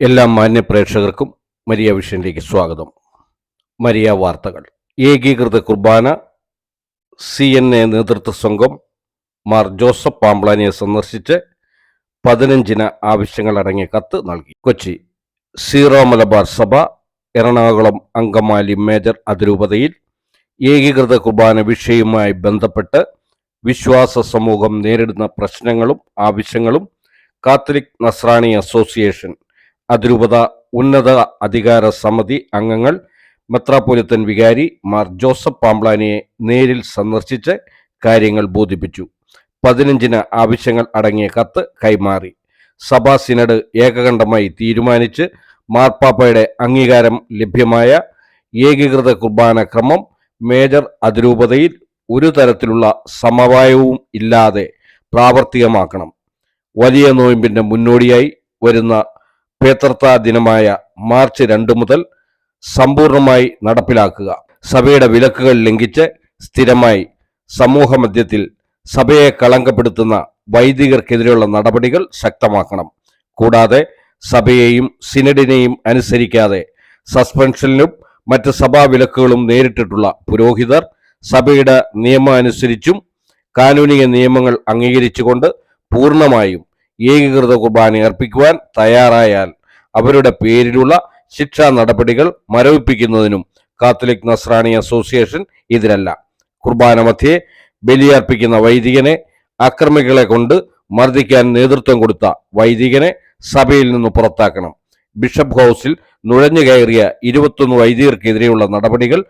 എല്ലാ മാന്യ പ്രേക്ഷകർക്കും മരിയ വിഷനിലേക്ക് സ്വാഗതം. മരിയ വാർത്തകൾ. ഏകീകൃത കുർബാന സി എൻ എ നേതൃത്വ സംഘം മാർ ജോസഫ് പാംബ്ലാനിയെ സന്ദർശിച്ച് പതിനഞ്ചിന് ആവശ്യങ്ങൾ അടങ്ങിയ കത്ത് നൽകി. കൊച്ചി സീറോ മലബാർ സഭ എറണാകുളം അങ്കമാലി മേജർ അതിരൂപതയിൽ ഏകീകൃത കുർബാന വിഷയവുമായി ബന്ധപ്പെട്ട് വിശ്വാസ സമൂഹം നേരിടുന്ന പ്രശ്നങ്ങളും ആവശ്യങ്ങളും കാത്തലിക് നസ്രാണി അസോസിയേഷൻ അതിരൂപത ഉന്നത അധികാര സമിതി അംഗങ്ങൾ മെത്രാപ്പൊലിത്തൻ വികാരി മാർ ജോസഫ് പാംബ്ലാനിയെ നേരിൽ സന്ദർശിച്ച് കാര്യങ്ങൾ ബോധിപ്പിച്ചു. പതിനഞ്ചിന് ആവശ്യങ്ങൾ അടങ്ങിയ കത്ത് കൈമാറി. സഭാ സിനഡ് ഏകകണ്ഠമായി തീരുമാനിച്ച് മാർപ്പാപ്പയുടെ അംഗീകാരം ലഭ്യമായ ഏകീകൃത കുർബാന ക്രമം മേജർ അതിരൂപതയിൽ ഒരു തരത്തിലുള്ള സമവായവും ഇല്ലാതെ പ്രാവർത്തികമാക്കണം. വലിയ നോയമ്പിന്റെ മുന്നോടിയായി വരുന്ന പേത്രത്ത ദിനമായ മാർച്ച് രണ്ട് മുതൽ സമ്പൂർണമായി നടപ്പിലാക്കുക. സഭയുടെ വിലക്കുകൾ ലംഘിച്ച് സ്ഥിരമായി സമൂഹമധ്യത്തിൽ സഭയെ കളങ്കപ്പെടുത്തുന്ന വൈദികർക്കെതിരെയുള്ള നടപടികൾ ശക്തമാക്കണം. കൂടാതെ സഭയെയും സിനഡിനെയും അനുസരിക്കാതെ സസ്പെൻഷനിലും മറ്റ് സഭാ വിലക്കുകളും നേരിട്ടിട്ടുള്ള പുരോഹിതർ സഭയുടെ നിയമം അനുസരിച്ചും കാനൂനിക നിയമങ്ങൾ അംഗീകരിച്ചുകൊണ്ട് പൂർണമായും ഏകീകൃത കുർബാന അർപ്പിക്കുവാൻ തയ്യാറായാൽ അവരുടെ പേരിലുള്ള ശിക്ഷാ നടപടികൾ മരവിപ്പിക്കുന്നതിനും കാത്തലിക് നസ്രാണി അസോസിയേഷൻ എതിരല്ല. കുർബാന മധ്യേ ബലിയർപ്പിക്കുന്ന വൈദികനെ അക്രമികളെ കൊണ്ട് മർദ്ദിക്കാൻ നേതൃത്വം കൊടുത്ത വൈദികനെ സഭയിൽ നിന്ന് പുറത്താക്കണം. ബിഷപ്പ് ഹൗസിൽ നുഴഞ്ഞു കയറിയ ഇരുപത്തൊന്ന് വൈദികർക്കെതിരെയുള്ള നടപടികൾ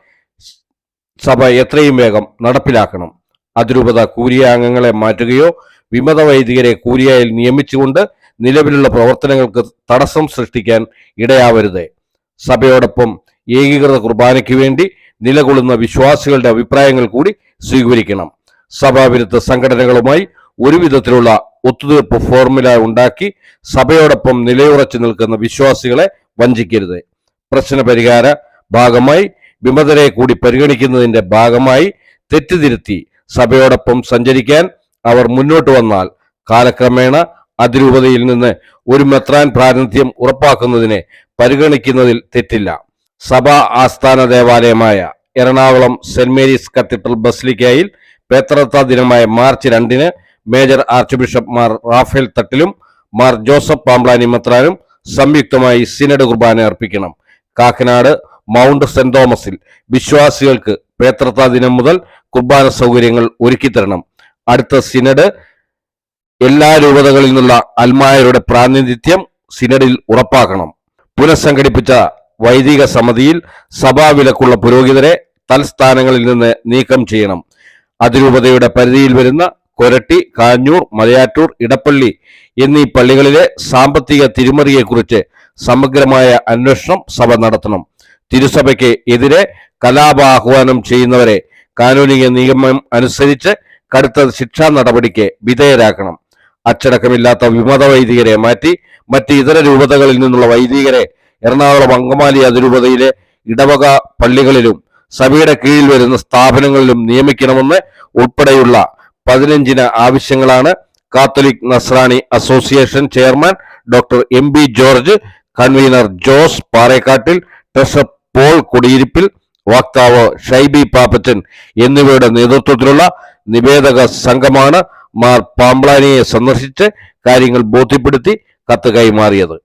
സഭ എത്രയും വേഗം നടപ്പിലാക്കണം. അതിരൂപത കൂരിയ അംഗങ്ങളെ മാറ്റുകയോ വിമത വൈദികരെ കൂലിയായിൽ നിയമിച്ചുകൊണ്ട് നിലവിലുള്ള പ്രവർത്തനങ്ങൾക്ക് തടസ്സം സൃഷ്ടിക്കാൻ ഇടയാവരുത്. സഭയോടൊപ്പം ഏകീകൃത കുർബാനയ്ക്ക് വേണ്ടി നിലകൊള്ളുന്ന വിശ്വാസികളുടെ അഭിപ്രായങ്ങൾ കൂടി സ്വീകരിക്കണം. സഭാവിരുദ്ധ സംഘടനകളുമായി ഒരുവിധത്തിലുള്ള ഒത്തുതീർപ്പ് ഫോർമുല ഉണ്ടാക്കി സഭയോടൊപ്പം നിലയുറച്ചു നിൽക്കുന്ന വിശ്വാസികളെ വഞ്ചിക്കരുത്. പ്രശ്ന പരിഹാര ഭാഗമായി വിമതരെ കൂടി പരിഗണിക്കുന്നതിന്റെ ഭാഗമായി തെറ്റുതിരുത്തി സഭയോടൊപ്പം സഞ്ചരിക്കാൻ അവർ മുന്നോട്ട് വന്നാൽ കാലക്രമേണ അതിരൂപതയിൽ നിന്ന് ഒരു മെത്രാൻ പ്രാതിനിധ്യം ഉറപ്പാക്കുന്നതിനെ പരിഗണിക്കുന്നതിൽ തെറ്റില്ല. സഭാ ആസ്ഥാന ദേവാലയമായ എറണാകുളം സെന്റ് മേരീസ് കത്തീഡ്രൽ ബസ്ലിക്കയിൽ പേത്രത്ത ദിനമായ മാർച്ച് രണ്ടിന് major archbishop Mar Raphael തട്ടിലും മാർ ജോസഫ് പാംബ്ലാനി മെത്രാനും സംയുക്തമായി സിനഡ് കുർബാന അർപ്പിക്കണം. കാക്കനാട് മൗണ്ട് സെന്റ് തോമസിൽ വിശ്വാസികൾക്ക് പേത്രത്ത ദിനം മുതൽ കുർബാന സൗകര്യങ്ങൾ ഒരുക്കിത്തരണം. അടുത്ത സിനഡ് എല്ലാ രൂപതകളിൽ നിന്നുള്ള അൽമായരുടെ പ്രാതിനിധ്യം സിനഡിൽ ഉറപ്പാക്കണം. പുനഃസംഘടിപ്പിച്ച വൈദിക സമിതിയിൽ സഭാവിലക്കുള്ള പുരോഹിതരെ തൽസ്ഥാനങ്ങളിൽ നിന്ന് നീക്കം ചെയ്യണം. അതിരൂപതയുടെ പരിധിയിൽ വരുന്ന കൊരട്ടി കാഞ്ഞൂർ മലയാറ്റൂർ ഇടപ്പള്ളി എന്നീ പള്ളികളിലെ സാമ്പത്തിക തിരിമറിയെക്കുറിച്ച് സമഗ്രമായ അന്വേഷണം സഭ നടത്തണം. തിരുസഭയ്ക്ക് എതിരെ കലാപാഹ്വാനം ചെയ്യുന്നവരെ കാനൂനിക നിയമം അനുസരിച്ച് കടുത്ത ശിക്ഷാ നടപടിക്ക് വിധേയരാക്കണം അച്ചടക്കമില്ലാത്ത വിമത വൈദികരെ മാറ്റി മറ്റ് ഇതര രൂപതകളിൽ നിന്നുള്ള വൈദികരെ എറണാകുളം അങ്കമാലി അതിരൂപതയിലെ ഇടവക പള്ളികളിലും സഭയുടെ കീഴിൽ വരുന്ന സ്ഥാപനങ്ങളിലും നിയമിക്കണമെന്ന് ഉൾപ്പെടെയുള്ള പതിനഞ്ചിന് ആവശ്യങ്ങളാണ് catholic Nasrani association chairman doctor M B George convenor Jose Parekkattil treasurer Paul Kudiyirippil വക്താവ് ഷൈബി പാപ്പച്ചൻ എന്നിവയുടെ നേതൃത്വത്തിലുള്ള നിവേദക സംഘമാണ് മാർ പാമ്പ്ലാനിയെ സന്ദർശിച്ച് കാര്യങ്ങൾ ബോധ്യപ്പെടുത്തി കത്ത് കൈമാറിയത്.